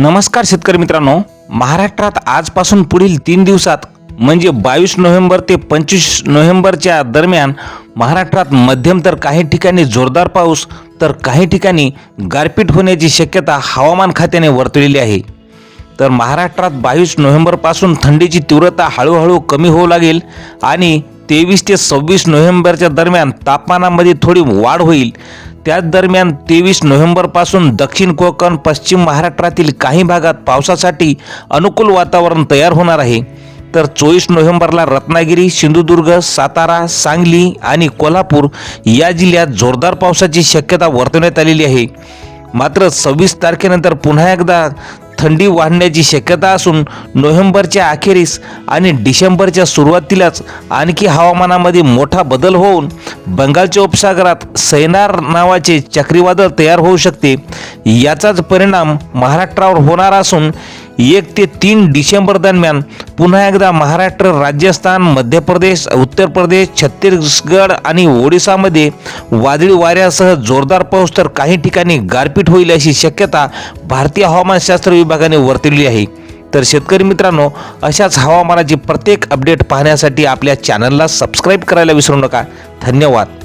नमस्कार शेतकरी मित्रांनो. महाराष्ट्रात आजपासून पुढील तीन दिवसात म्हणजे बावीस नोव्हेंबर ते पंचवीस नोव्हेंबरच्या दरम्यान महाराष्ट्रात मध्यम तर काही ठिकाणी जोरदार पाऊस तर काही ठिकाणी गारपीट होण्याची शक्यता हवामान खात्याने वर्तवलेली आहे. तर महाराष्ट्रात बावीस नोव्हेंबरपासून थंडीची तीव्रता हळूहळू कमी होऊ लागेल आणि तेवीस ते सव्वीस नोव्हेंबरच्या दरम्यान तापमानामध्ये थोडी वाढ होईल. त्याच दरम्यान तेवीस नोव्हेंबरपासून दक्षिण कोकण पश्चिम महाराष्ट्रातील काही भागात पावसासाठी अनुकूल वातावरण तयार होणार आहे. तर चोवीस नोव्हेंबरला रत्नागिरी सिंधुदुर्ग सातारा सांगली आणि कोल्हापूर या जिल्ह्यात जोरदार पावसाची शक्यता वर्तवण्यात आलेली आहे. मात्र सव्वीस तारखेनंतर पुन्हा एकदा थंडी वाढण्याची शक्यता असून नोव्हेंबरच्या अखेरीस आणि डिसेंबरच्या सुरुवातीलाच आणखी हवामानामध्ये मोठा बदल होऊन बंगालच्या उपसागरात सैनार नावाचे चक्रीवादळ तयार होऊ शकते. याचाच परिणाम महाराष्ट्रावर होणार असून एक ते तीन डिसेंबर दरम्यान पुन्हा एकदा महाराष्ट्र राजस्थान मध्य प्रदेश उत्तर प्रदेश छत्तीसगड आणि ओडिसामध्ये वादळी वाऱ्यासह जोरदार पाऊस तर काही ठिकाणी गारपीट होईल अशी शक्यता भारतीय हवामानशास्त्र विभागाने वर्तवली आहे. तर शेतकरी मित्रांनो अशाच हवामानाची प्रत्येक अपडेट पाहण्यासाठी आपल्या चॅनलला सबस्क्राईब करायला विसरू नका. धन्यवाद.